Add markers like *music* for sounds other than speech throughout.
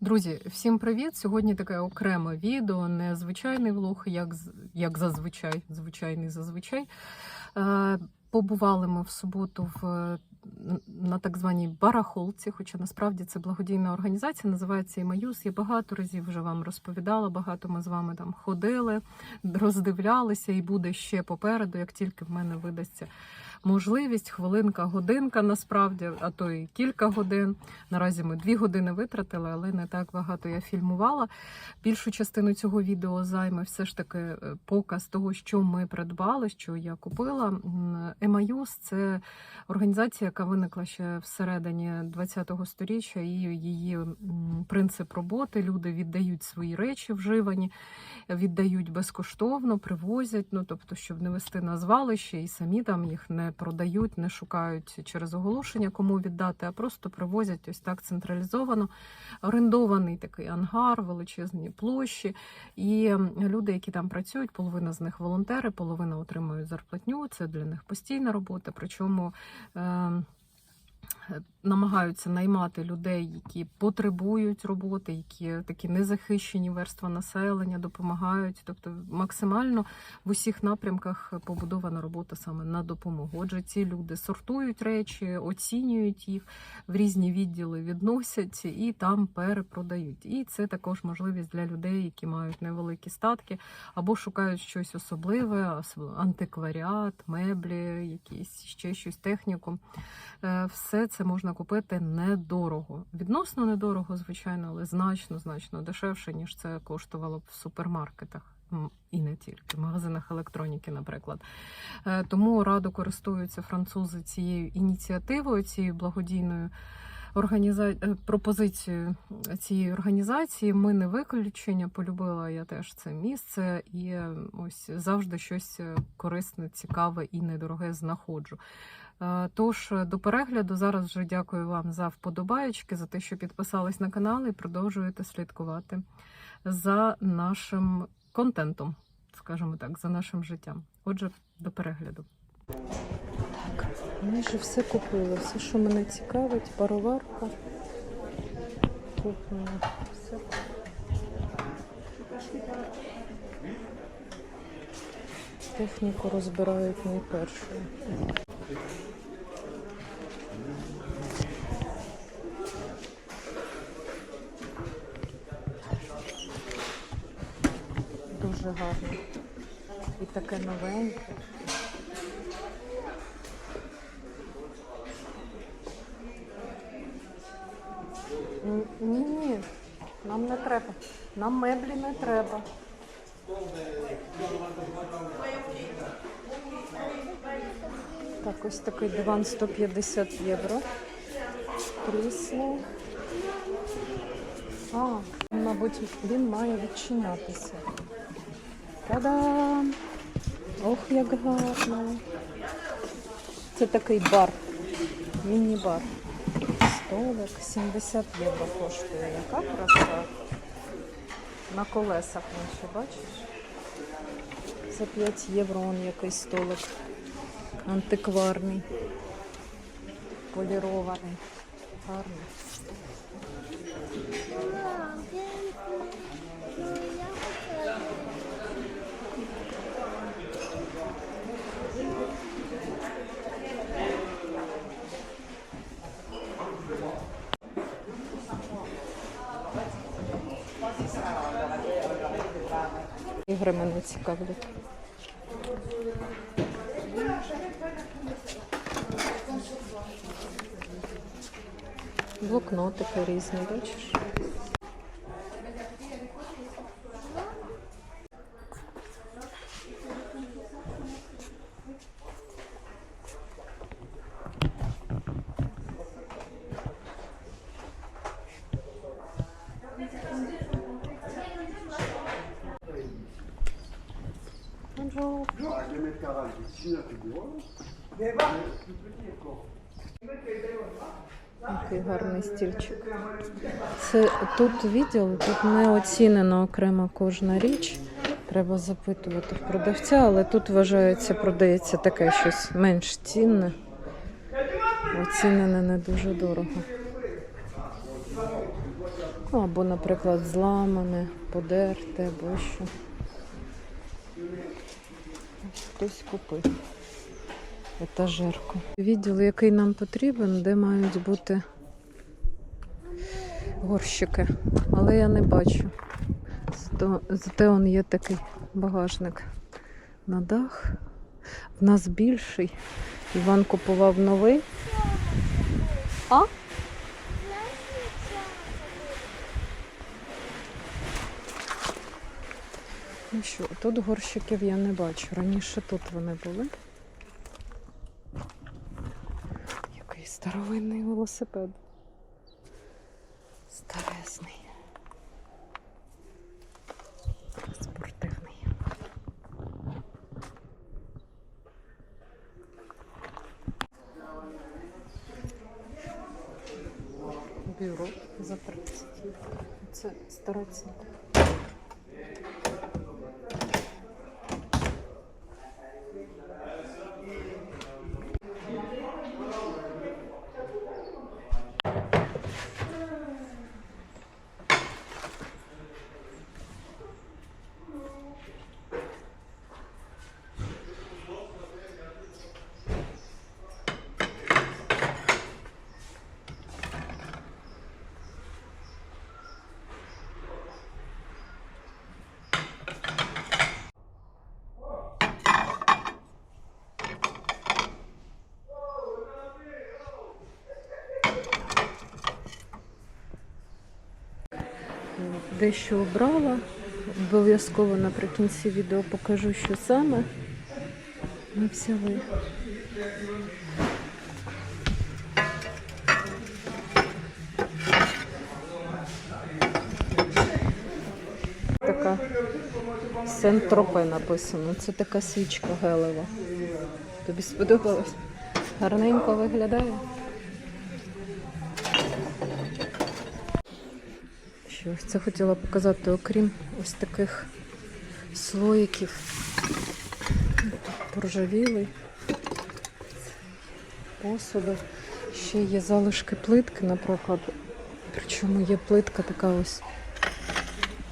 Друзі, всім привіт! Сьогодні таке окреме відео, не звичайний влог, як, як зазвичай, звичайний зазвичай. Е, Побували ми в суботу в, на так званій барахолці, хоча насправді це благодійна організація, називається Імаюс. Я багато разів вже вам розповідала, багато ми з вами там ходили, роздивлялися, і буде ще попереду, як тільки в мене видасться можливість, хвилинка, годинка насправді, а то і кілька годин. Наразі ми дві години витратили, але не так багато я фільмувала. Більшу частину цього відео займе все ж таки е, показ того, що ми придбали, що я купила. Емаюс це організація, яка виникла ще всередині ХХ століття, і її принцип роботи. Люди віддають свої речі вживані, віддають безкоштовно, привозять. Ну тобто, щоб не вести на звалище, і самі там їх не продають, не шукають через оголошення, кому віддати, а просто привозять ось так централізовано орендований такий ангар, величезні площі. І люди, які там працюють, половина з них волонтери, половина отримують зарплатню. Це для них постійна робота. Причому е, намагаються наймати людей, які потребують роботи, які такі незахищені верства населення, допомагають. Тобто максимально в усіх напрямках побудована робота саме на допомогу. Отже, ці люди сортують речі, оцінюють їх в різні відділи відносять і там перепродають. І це також можливість для людей, які мають невеликі статки або шукають щось особливе, антикваріат, меблі, якісь ще щось техніку. Е, Це можна купити недорого. Відносно недорого, звичайно, але значно, значно дешевше, ніж це коштувало б в супермаркетах. І не тільки в магазинах електроніки, наприклад. Е, Тому радо користуються французи цією ініціативою, цією благодійною організа... е, пропозицією цієї організації. Ми не виключення. Полюбила я теж це місце, і ось завжди щось е, корисне, цікаве і недороге знаходжу. Е, Тож до перегляду зараз вже дякую вам за вподобаєчки, за те, що підписались на канал і продовжуєте слідкувати за нашим контентом, скажімо так, за нашим життям. Отже, до перегляду. Так, майже все купила. Все, що мене цікавить, пароварка. Куплено. Все. Техніку розбирають найпершою. Дуже гарно. І таке новеньке. Ні, ні, нам не треба. Нам меблі не треба. Так, ось такий диван 150 євро. Крісло. А, мабуть, він має відчинятися. Та-дам! Ох, як гарно. Це такий бар. Міні-бар. Столик 70 євро коштує. Яка краса. На колесах наче, бачиш? За 5 євро он якийсь столик. Антикварний. Полірований. Гарний. Ігри мене цікавлять. Блокнотики різні, бачиш? Стільчик. Це тут відділ, тут не оцінена окремо кожна річ. Треба запитувати в продавця, але тут вважається, продається таке щось менш цінне. оцінене не дуже дорого. Або, наприклад, зламане, подерте, або що. Хтось купив етажерку. Відділ, який нам потрібен, де мають бути горщики. Але я не бачу. Зато, зате он є такий багажник на дах. В нас більший. Іван купував новий. А? Ну що, тут горщиків я не бачу. Раніше тут вони були. Який старовинний велосипед. Thanks. Дещо обрала. Обов'язково наприкінці відео покажу, що саме ми взяли. Така Сентропе написано. Це така свічка гелева. Тобі сподобалось? Гарненько виглядає. Що це хотіла показати, окрім ось таких слоїків. Поржавілий посуду. Ще є залишки плитки, наприклад. Причому є плитка така ось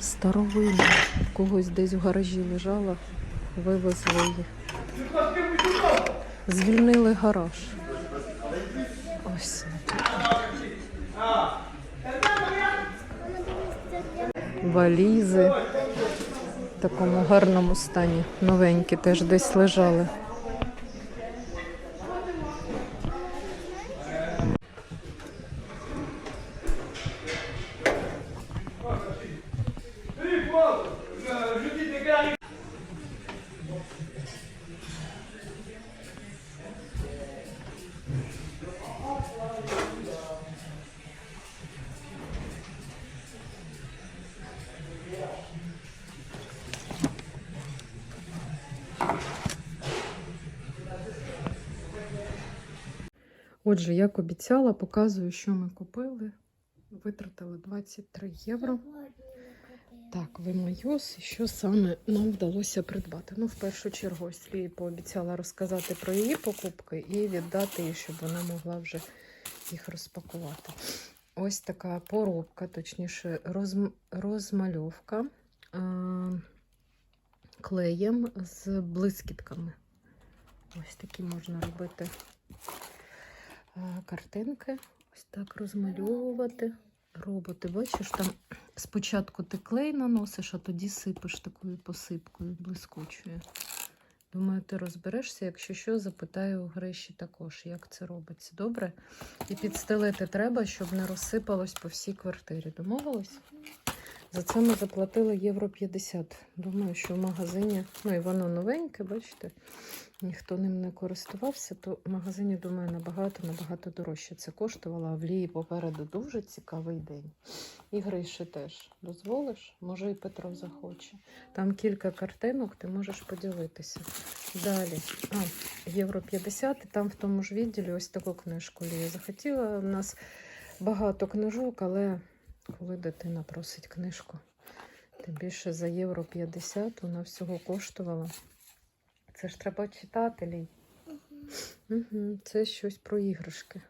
старовинна. В когось десь в гаражі лежала, вивезли її. Звільнили гараж. Ось. Валізи в такому гарному стані. Новенькі теж десь лежали. Отже, як обіцяла, показую, що ми купили. Витратили 23 євро. Так, Вимайос, що саме нам вдалося придбати. Ну, в першу чергу, ось Лії пообіцяла розказати про її покупки і віддати їй, щоб вона могла вже їх розпакувати. Ось така поробка, точніше, розм... розмальовка а, клеєм з блискітками. Ось такі можна робити картинки. Ось так розмальовувати. Роботи, бачиш, там спочатку ти клей наносиш, а тоді сипеш такою посипкою блискучою. Думаю, ти розберешся. Якщо що, запитаю у Гриші також, як це робиться. Добре? І підстелити треба, щоб не розсипалось по всій квартирі. Домовились? За це ми заплатили євро 50. Думаю, що в магазині, ну і воно новеньке, бачите, ніхто ним не користувався, то в магазині, думаю, набагато-набагато дорожче це коштувало. А в Лії попереду дуже цікавий день. І Гриші теж дозволиш? Може, і Петро захоче. Там кілька картинок, ти можеш поділитися. Далі. А, євро 50, і там в тому ж відділі ось таку книжку Лія захотіла. У нас багато книжок, але коли дитина просить книжку, тим більше за євро 50 вона всього коштувала. Це ж треба читати, Лій. Угу. Це щось про іграшки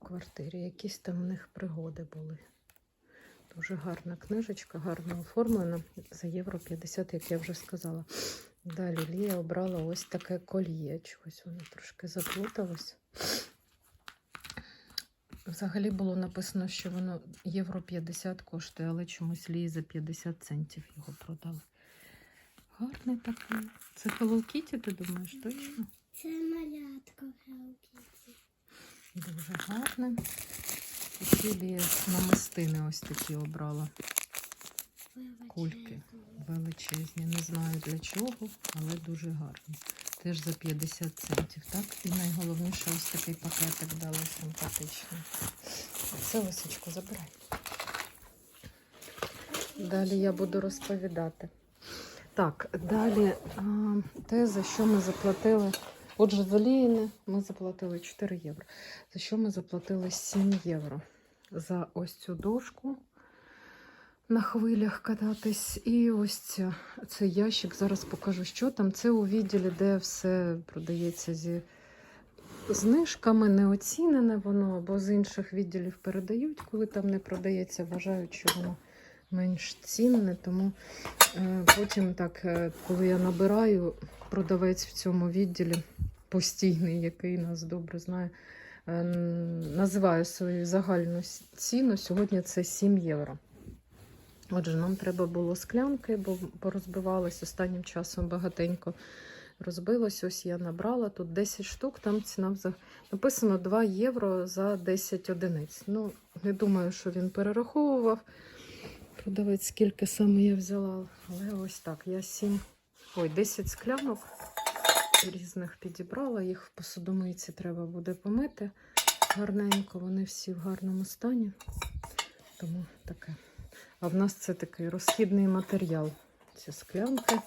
в квартирі. Якісь там в них пригоди були. Дуже гарна книжечка, гарно оформлена за євро 50, як я вже сказала. Далі Лія обрала ось таке кольє. Чогось воно трошки заплуталось. Взагалі було написано, що воно євро 50 коштує, але чомусь Лії за 50 центів його продали. Гарний такий. Це Hello Kitty, ти думаєш, точно? Це малятко Hello Kitty. Дуже гарне. Такі Лія намистини ось такі обрала. Кульки. Величезні. Не знаю для чого, але дуже гарні. Теж за 50 центів, так? І найголовніше ось такий пакетик дали симпатичний. Це лисичку забирай. Далі я буду розповідати. Так, далі те, за що ми заплатили. Отже, за Ліїни ми заплатили 4 євро. За що ми заплатили 7 євро? За ось цю дошку на хвилях кататись. І ось ця, цей ящик. Зараз покажу, що там. Це у відділі, де все продається зі знижками, не оцінене воно, або з інших відділів передають, коли там не продається, вважають, що воно менш цінне. Тому е, потім, так, е, коли я набираю, продавець в цьому відділі постійний, який нас добре знає, е, називає свою загальну ціну. Сьогодні це 7 євро. Отже, нам треба було склянки, бо порозбивалось останнім часом багатенько розбилось. Ось я набрала тут 10 штук, там ціна взаг... написано 2 євро за 10 одиниць. Ну, не думаю, що він перераховував. Продавець, скільки саме я взяла. Але ось так. Я 7, ой, 10 склянок різних підібрала. Їх в посудомийці треба буде помити. Гарненько, вони всі в гарному стані. Тому таке. А в нас це такий розхідний матеріал. Ці склянки.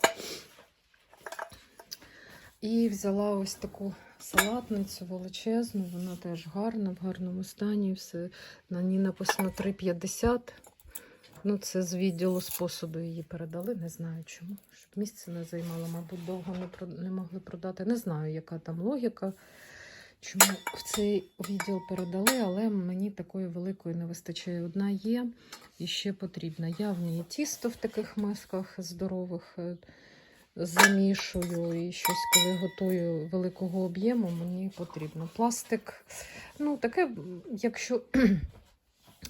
І взяла ось таку салатницю величезну, вона теж гарна, в гарному стані. Все. На ній написано 3,50. Ну, це з відділу з посуду її передали. Не знаю чому. Щоб місце не займало, мабуть, довго не, не могли продати. Не знаю, яка там логіка. Чому в цей відділ передали, але мені такої великої не вистачає. Одна є і ще потрібна. Я в ній тісто в таких мисках здорових е, замішую і щось, коли готую великого об'єму, мені потрібно. Пластик, ну таке, якщо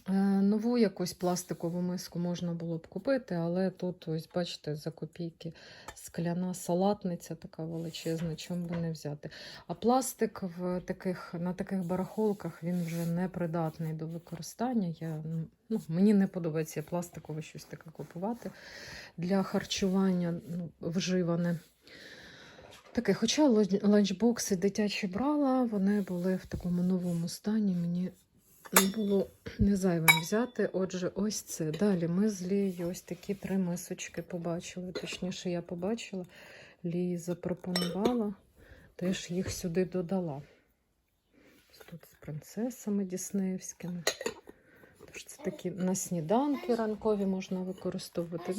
нову якусь пластикову миску можна було б купити, але тут, ось бачите, за копійки скляна салатниця така величезна, чому би не взяти. А пластик в таких, на таких барахолках він вже не придатний до використання. Я, ну, мені не подобається пластикове щось таке купувати для харчування ну, вживане. Таке, хоча ланчбокси дитячі брала, вони були в такому новому стані. Мені було не зайвим взяти. Отже, ось це. Далі ми з Лією ось такі три мисочки побачили. Точніше, я побачила, Лії запропонувала, теж їх сюди додала. Тут з принцесами діснеївськими. Тож це такі на сніданки ранкові можна використовувати.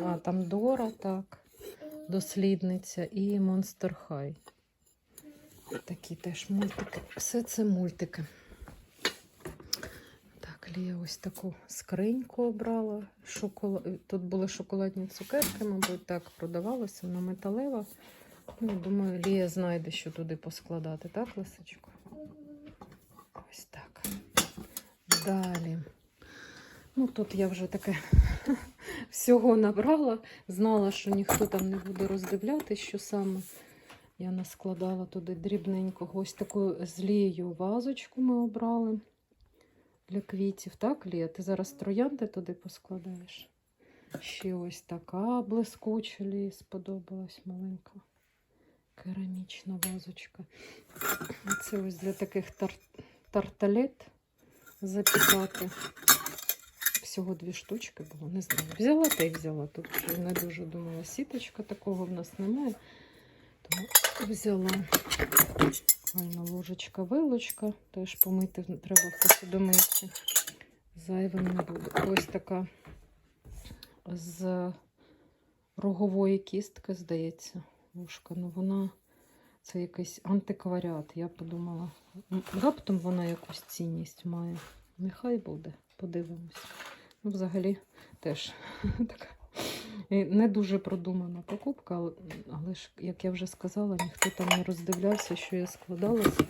А, там Дора, так, дослідниця і Monster High. Такі теж мультики. Все це мультики. Так, Лія ось таку скриньку обрала. Шокола... Тут були шоколадні цукерки, мабуть, так продавалося, вона металева. Ну, думаю, Лія знайде, що туди поскладати, так, Лисичко? Ось так. Далі. Ну, тут я вже таке *laughs* всього набрала. Знала, що ніхто там не буде роздивляти, що саме. Я наскладала туди дрібненького. Ось таку з Лією вазочку ми обрали для квітів. Так, Лія? Ти зараз троянди туди поскладаєш? Ще ось така блискуча Лії сподобалась маленька керамічна вазочка. Це ось для таких тар... тарталет запікати. Всього дві штучки було, не знаю. Взяла та й взяла. Тут не дуже думала. Сіточка такого в нас немає. Тому взяла Буквально ложечка, вилочка. Теж помити треба в посудомийці. Зайвим не буде. Ось така з рогової кістки, здається, ложка. Ну вона Це якийсь антикваріат. Я подумала, раптом вона якусь цінність має. Нехай буде, подивимось. Ну, взагалі теж *laughs* така не дуже продумана покупка, але, ж, як я вже сказала, ніхто там не роздивлявся, що я складалася.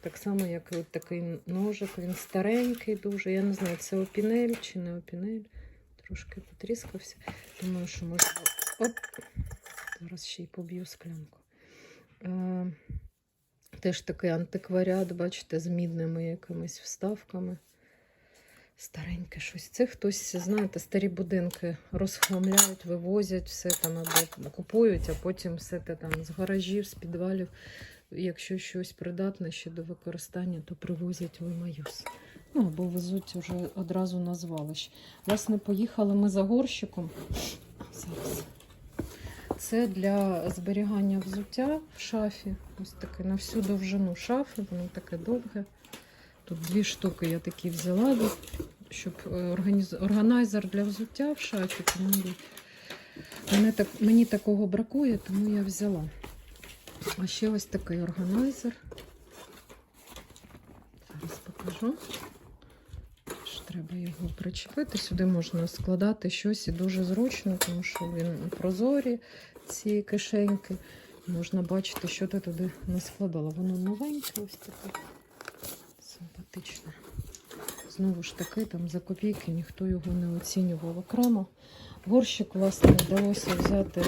Так само, як і от такий ножик, він старенький дуже. Я не знаю, це опінель чи не опінель. Трошки потріскався. Думаю, що можливо. Оп! Зараз ще й поб'ю склянку. Е, теж такий антикваріат, бачите, з мідними якимись вставками. Стареньке щось. Це хтось, знаєте, старі будинки розхламляють, вивозять все там або купують, а потім все те там з гаражів, з підвалів. Якщо щось придатне ще до використання, то привозять в Імаюс. Ну, або везуть вже одразу на звалище. Власне, поїхали ми за горщиком. Зараз. Це для зберігання взуття в шафі. Ось таке на всю довжину шафи, воно таке довге. Тут дві штуки я такі взяла, щоб е, організ... органайзер для взуття в шафі. Тому мене так... мені такого бракує, тому я взяла. А ще ось такий органайзер. Зараз покажу. Треба його причепити. Сюди можна складати щось і дуже зручно, тому що він прозорі, ці кишеньки. Можна бачити, що ти туди наскладала. Воно новеньке, ось таке. Симпатичне. Знову ж таки, там за копійки ніхто його не оцінював окремо. Горщик, власне, вдалося взяти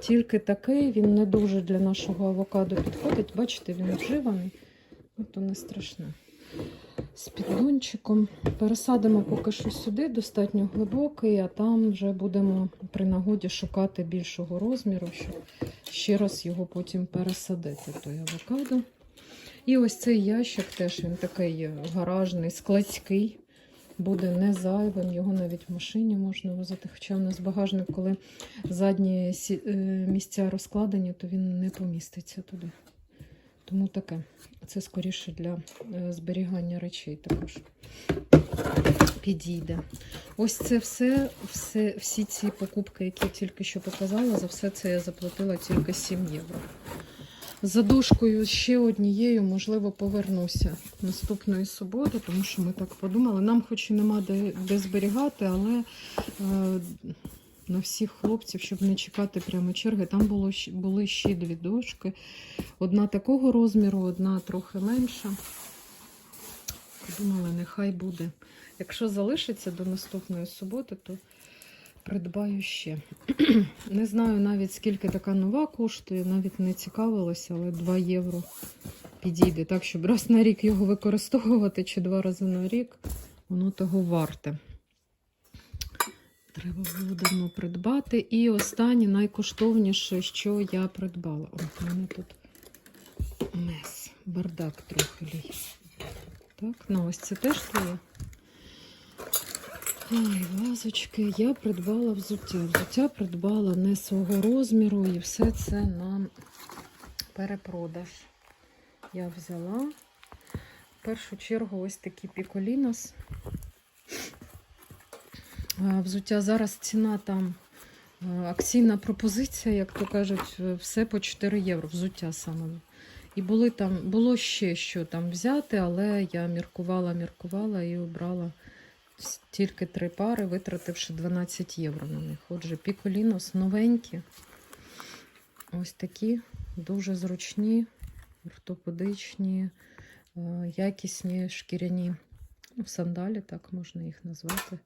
тільки такий. Він не дуже для нашого авокадо підходить. Бачите, він вживаний, ну то не страшне. З піддончиком пересадимо поки що сюди, достатньо глибокий, а там вже будемо при нагоді шукати більшого розміру, щоб ще раз його потім пересадити, той авокадо. І ось цей ящик теж він такий гаражний, складський. Буде не зайвим, його навіть в машині можна возити. Хоча в нас багажник, коли задні е, місця розкладені, то він не поміститься туди. Тому таке. Це скоріше для е, зберігання речей також підійде. Ось це все, все, всі ці покупки, які я тільки що показала, за все це я заплатила тільки 7 євро. За дошкою ще однією, можливо, повернуся наступної суботи, тому що ми так подумали. Нам хоч і нема де, де зберігати, але е, на всіх хлопців, щоб не чекати прямо черги, там було, були ще дві дошки. Одна такого розміру, одна трохи менша. Подумали, нехай буде. Якщо залишиться до наступної суботи, то придбаю ще. *clears throat* Не знаю навіть скільки така нова коштує, навіть не цікавилася, але 2 євро підійде. Так, щоб раз на рік його використовувати чи два рази на рік, воно того варте. Треба було давно придбати. І останнє найкоштовніше, що я придбала. О, в мене тут мес, бардак трохи лій. Так, ну ось це теж твоє. Ай, вазочки. Я придбала взуття. Взуття придбала не свого розміру, і все це на перепродаж. Я взяла. В першу чергу ось такі піколінос. Взуття зараз ціна там акційна пропозиція, як то кажуть, все по 4 євро. Взуття саме. І були там, було ще що там взяти, але я міркувала, міркувала і обрала тільки три пари, витративши 12 євро на них. Отже, піколінос новенькі. Ось такі дуже зручні, ортопедичні, е, якісні шкіряні ну, сандалі, так можна їх назвати.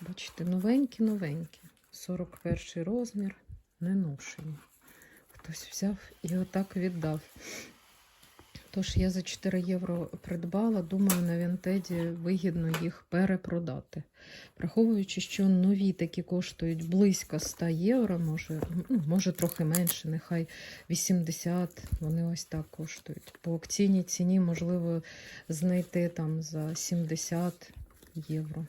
Бачите, новенькі-новенькі. 41 розмір, не ношені. Хтось взяв і отак віддав. Тож я за 4 євро придбала, думаю, на Вінтеді вигідно їх перепродати. Враховуючи, що нові такі коштують близько 100 євро, може, ну, може трохи менше, нехай 80, вони ось так коштують. По акційній ціні можливо знайти там за 70 євро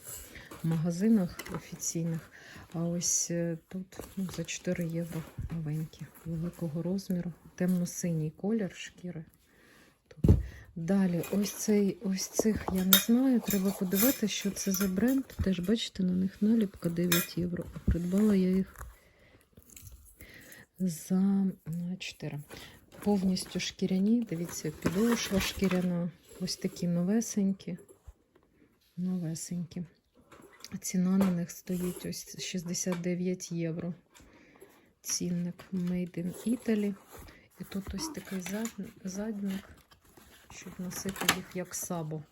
в магазинах офіційних. А ось е, тут ну, за 4 євро новенькі, великого розміру, темно-синій колір шкіри. Тут. Далі, ось цей, ось цих я не знаю. Треба подивитися, що це за бренд. Теж бачите, на них наліпка 9 євро. А придбала я їх за 4. повністю шкіряні. Дивіться, підошва шкіряна. Ось такі новесенькі. Новесенькі. Ціна на них стоїть ось 69 євро. Цінник Made in Italy. І тут ось такий зад- задник, щоб носити їх як сабо.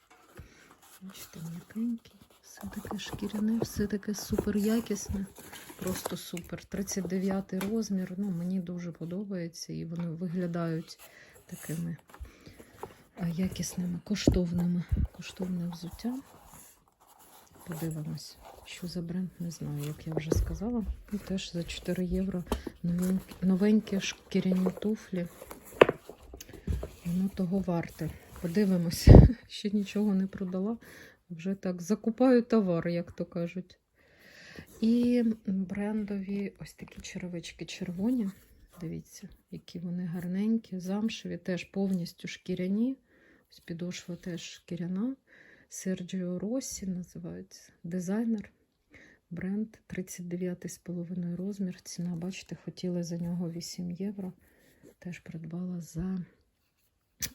Бачите, м'якенький. Все таке шкіряне, все таке супер якісне. Просто супер. 39 розмір. Ну, мені дуже подобається і вони виглядають такими якісними, коштовними. Коштовне взуття. Подивимось, що за бренд, не знаю, як я вже сказала. І теж за 4 євро новенькі шкіряні туфлі. Воно того варте. Подивимось, *laughs* ще нічого не продала. Вже так закупаю товар, як то кажуть. І брендові ось такі черевички червоні. Дивіться, які вони гарненькі, замшеві, теж повністю шкіряні. Ось підошва теж шкіряна. Серджіо Росі називається дизайнер. Бренд 39,5 розмір. Ціна, бачите, хотіли за нього 8 євро. Теж придбала за,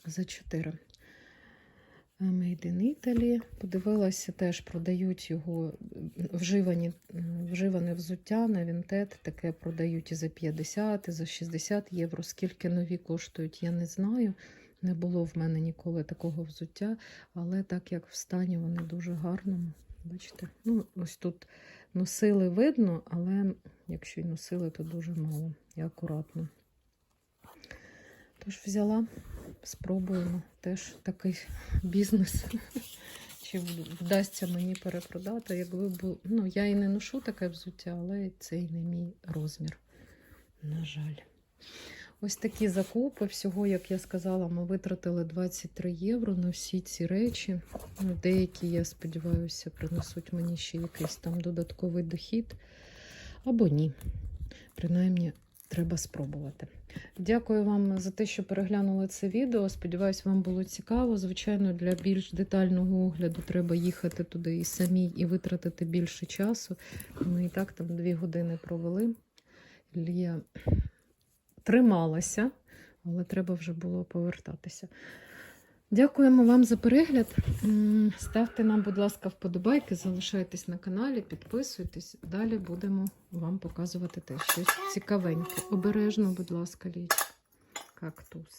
за 4. Made in Italy. Подивилася, теж продають його вживані, вживане взуття на Vinted. Таке продають і за 50, і за 60 євро. Скільки нові коштують, я не знаю. Не було в мене ніколи такого взуття, але так як в стані вони дуже гарному. Бачите? Ну, ось тут носили видно, але якщо й носили, то дуже мало і акуратно. Тож взяла, спробуємо теж такий бізнес. *laughs* Чи вдасться мені перепродати, якби бу... ну, я і не ношу таке взуття, але це і не мій розмір. На жаль. Ось такі закупи. Всього, як я сказала, ми витратили 23 євро на всі ці речі. Ну, Деякі, я сподіваюся, принесуть мені ще якийсь там додатковий дохід. Або ні. Принаймні, треба спробувати. Дякую вам за те, що переглянули це відео. Сподіваюсь, вам було цікаво. Звичайно, для більш детального огляду треба їхати туди і самій, і витратити більше часу. Ми і так там дві години провели. Лія трималася, але треба вже було повертатися. Дякуємо вам за перегляд. Ставте нам, будь ласка, вподобайки, залишайтесь на каналі, підписуйтесь. Далі будемо вам показувати теж щось цікавеньке. Обережно, будь ласка, ліч. Кактус.